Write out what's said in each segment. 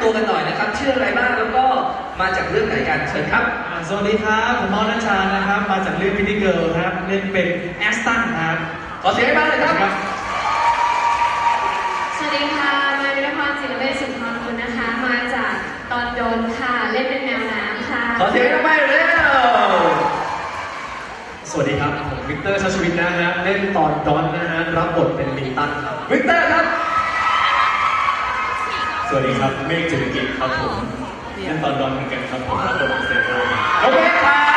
แนะนำตัวกันหน่อยนะครับชื่ออะไรบ้างแล้วก็มาจากเรื่องไหนกันเชิญครับ อ่าสวัสดีครับ ผมมอนัชชานะครับ มาจากเรื่องพิธีเกิร์ลครับ เล่นเป็นแอสตันครับขอเสียงให้บ้างเลยครับสวัสดีค่ะ มาวิรพรศิลเวชสุนทรคุณนะคะ มาจากตอนโดนค่ะ เล่นเป็นแมวน้ำค่ะ ขอเสียงให้บ้างเร็วสวัสดีครับ ผมวิกเตอร์ชัชวินนะฮะ เล่นตอนดอนนะฮะ รับบทเป็นลิงตันครับ วิกเตอร์ครับ สวัสดีครับ เมฆจิตรกิจครับผมเล่นตอนดอนเหมือนกันครับผมรับบทเป็นเซโร โอเคครับ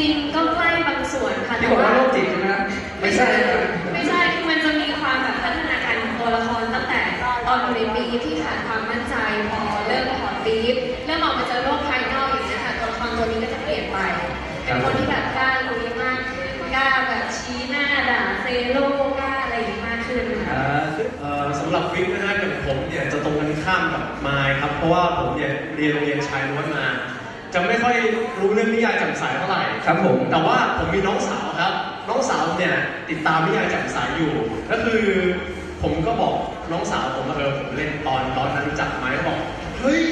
ริง ๆ ก็ใกล้บางส่วนค่ะที่บอกว่าโรคจิตใช่ไหมครับไม่ใช่นะครับไม่ใช่คือมันจะมีความแบบพัฒนาการของตัวละครตั้งแต่ตอนอยู่ในปีฟที่ขาดความมั่นใจพอเริ่มถอนปีฟเริ่มออกมาเจอโลกภายนอกอย่างนี้ยค่ะตัวละครตัวนี้ก็จะเปลี่ยนไปเป็นคนที่แบบกล้าลุยมากขึ้นกล้าแบบชี้หน้าด่าเซโลกล้าอะไรอย่างนี้มากขึ้นเอค่ะอเอ่อสำหรับวิกนะฮะกับผมเนี่ยจะตรงกันข้ามกับมายครับ เพราะว่าผมเนี่ยเรียนโรงเรียนชายล้วนมา จะไม่ค่อยรู้เรื่องนิยายแจ่มใสเท่าไหร่ครับผม แต่ว่าผมมีน้องสาวครับ น้องสาวเนี่ยติดตามนิยายแจ่มใสอยู่ ก็คือผมก็บอกน้องสาวผมว่าเออผมเล่นตอนตอนนั้นรู้จักไหมเขาบอกเฮ้ย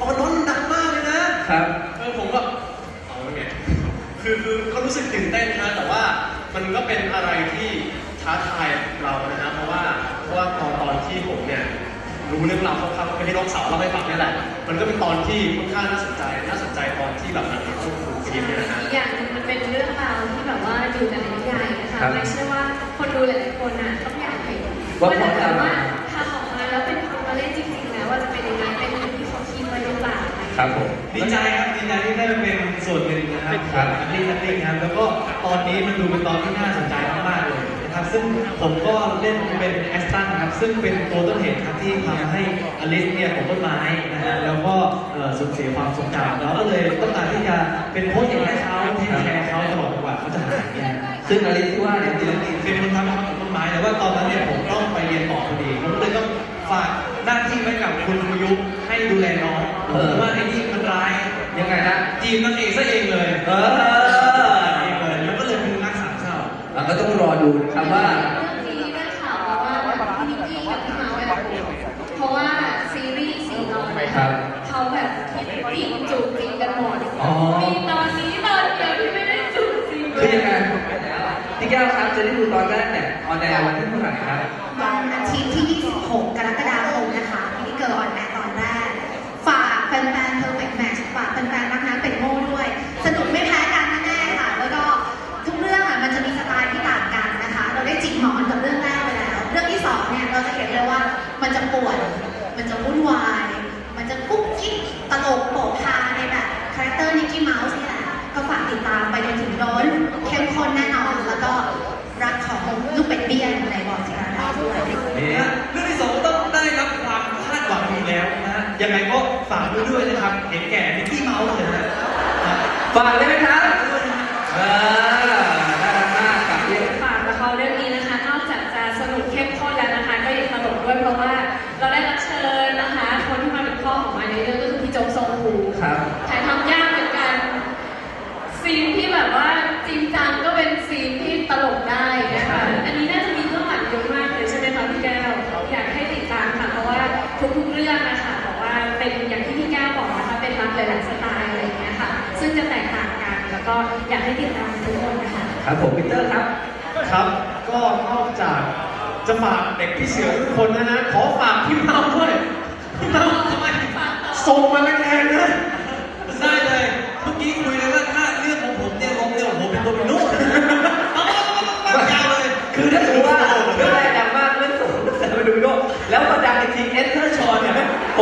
ตอนนั้นมันดังมากเลยนะครับเออผมก็เอาแล้วไงคือคือก็รู้สึกตื่นเต้นนะแต่ว่ามันก็เป็นอะไรที่ท้าทายเรานะฮะเพราะว่าเพราะว่าตอนตอนที่ผมเนี่ย รู้เรื่องราวคร่าวๆก็ที่น้องสาวเล่าให้ฟังนี่แหละ มันก็เป็นตอนที่ค่อนข้างน่าสนใจ น่าสนใจตอนที่แบบนั้นเข้าสู่ชีวิตเนี่ยนะฮะ อีกอย่างหนึงมันเป็นเรื่องราวที่แบบว่าอยู่ในนิยายนะคะครับไม่ใช่ว่าคนดูหลายๆคนน่ะต้องอยากเห็นว่าว่าพอถ้าจะเกิดว่าทำออกมาแล้วเป็นคนมาเล่นจริงๆแล้วว่าจะเป็นยังไงเป็นอย่างที่เขาคิดไว้หรือเปล่าครับผม ดีใจครับดีใจที่ได้มาเป็นส่วนหนึ่งนะครับครับ ของลิงลิงครับแล้วก็ตอนนี้มันดูเป็นตอนที่น่าสนใจมากๆเลยนะ ครับ ซึ่งผมก็เล่นเป็นแอสตันครับ ซึ่งเป็นตัวต้นเหตุครับที่ทำให้อลิสเนี่ยผมต้นไม้นะฮะแล้วก็สูญเสียความทรงจำแล้วก็เลยต้องการที่จะเป็นโค้ชอย่างให้เขาเทคแคร์เขาตลอดจังหวะเขาจะหายเนี่ยซึ่งอลิซที่ว่าเนี่ยคือเป็นคนทำนะครับผมต้นไม้แต่ว่าตอนนั้นเนี่ยผมต้องไปเรียนต่อพอดีผมเลยต้องฝากหน้าที่ไว้กับคุณครูยุให้ดูแลน้องว่าไอ้นี่มันร้ายยังไงฮะจีบนางเอกซะเองเลย เออ เองเลยแล้วก็เลยเป็นนักสามเศร้า เราก็ต้องรอดูนะครับว่า เรื่องนี้ได้ข่าวมาว่าพี่นิกกี้กับพี่เมาส์แบบเพราะว่าซีรีส์สีน้อง ครับ เขาแบบคิดจริงจูบจริง กันหมด อ๋อ มีตอนนี้ตอนเดียวที่ไม่ได้จูบจริงคือยังไงพี่แก้วครับจะได้ดูตอนแรกเนี่ยออนแอร์วันที่เท่าไหร่ครับ วันอาทิตย์ที่ 26 กรกฎาคมนะคะพิธีเกิร์ลออนแอร์ตอนแรก ฝากแฟนๆ Perfect Match ฝากแฟนๆ รักน้ำเป็ดโม่ด้วย สนุกไม่แพ้กันแน่ๆค่ะ แล้วก็ทุกเรื่องอะมันจะมีสไตล์ที่ต่างกันนะคะ เราได้จิกหมอนกับเรื่องแรกไปแล้ว เรื่องที่สองเนี่ยเราจะเห็นเลยว่ามันจะป่วนมันจะวุ่นวาย มันจะกุ๊กกิ๊กตลกโปกฮาในแบบคาแรคเตอร์นิกกี้เมาส์นี่แหละก็ฝากติดตามไปจนถึงโน้นเข้มข้นแน่นอน แล้วก็รักของลูกเป็ดเบี้ยในบอร์ดสิราดาด้วยนี่เรื่องที่สองต้องได้รับความคาดหวังอยู่แล้วนะฮะยังไงก็ฝากด้วยด้วยนะครับ เห็นแก่นิกกี้เมาส์เลยนะฝากได้ไหมครับเออน่ารักมากกับเรื่องฝากละครเรื่องนี้นะคะนอกจากจะสนุกเข้มข้นแล้วนะคะ ก็ยังตลกด้วยเพราะว่า เราได้รับเชิญนะคะ คนที่มาเป็นพ่อของมาในเรื่องก็คือพี่โจ๊กทรงภูครับ ถ่ายทำยากเหมือนกัน ซีนที่ แบบว่าจริงจังก็เป็นซีนที่ตลกได้นะคะ อันนี้น่าจะมีเรื่องหลังเยอะมากเลยใช่ไหมคะพี่แก้ว อยากให้ติดตามค่ะ เพราะว่าทุกๆเรื่องนะคะบอกว่าเป็นอย่างที่พี่แก้วบอกนะคะเป็นรักหลายๆสไตล์อะไรอย่างเงี้ยค่ะ ซึ่งจะแตกต่างกัน แล้วก็อยากให้ติดตามทุกคนนะคะ ครับผมพีเตอร์ครับ ครับ ก็นอกจากจะฝากเด็กพี่เสือทุกคนนะนะ ขอฝากพี่เมาด้วย พี่เมาทำไมส่งมาแรงๆนะ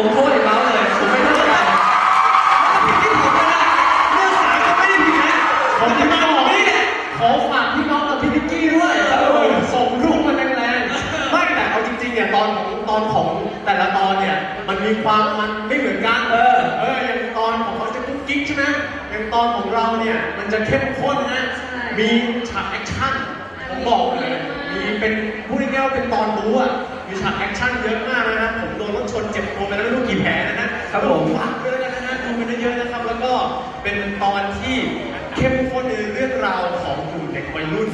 ผมโทษไอ้เมาส์เลย ผมไม่เท่าไหร่พี่ผมนะเรื่องสามก็ไม่ได้ผิดนะผมจะมาบอกนี่แหละขอฝากพี่น้องกับพี่นิกกี้ด้วยเออส่งลูกมาแรงๆไม่แต่เอาจริงๆเนี่ยตอนของตอนของแต่ละตอนเนี่ยมันมีความมันไม่เหมือนกันเออเอออย่างตอนของเขาจะกุ๊กกิ๊กใช่ไหมอย่างอย่างตอนของเราเนี่ยมันจะเข้มข้นนะใช่มีฉากแอคชั่นผมบอกเลย มีเป็นพูดง่ายๆว่าเป็นตอนรู้อะ มีฉากแอคชั่นเยอะมากนะครับ ผมโดนรถชนเจ็บตัวไปแล้วไม่รู้กี่แผลนะฮะครับผมฝากด้วยแล้วกันนะฮะดูกันเยอะๆนะครับ แล้วก็เป็นตอนที่เข้มข้นในเรื่องราวของกลุ่มเด็กวัยรุ่น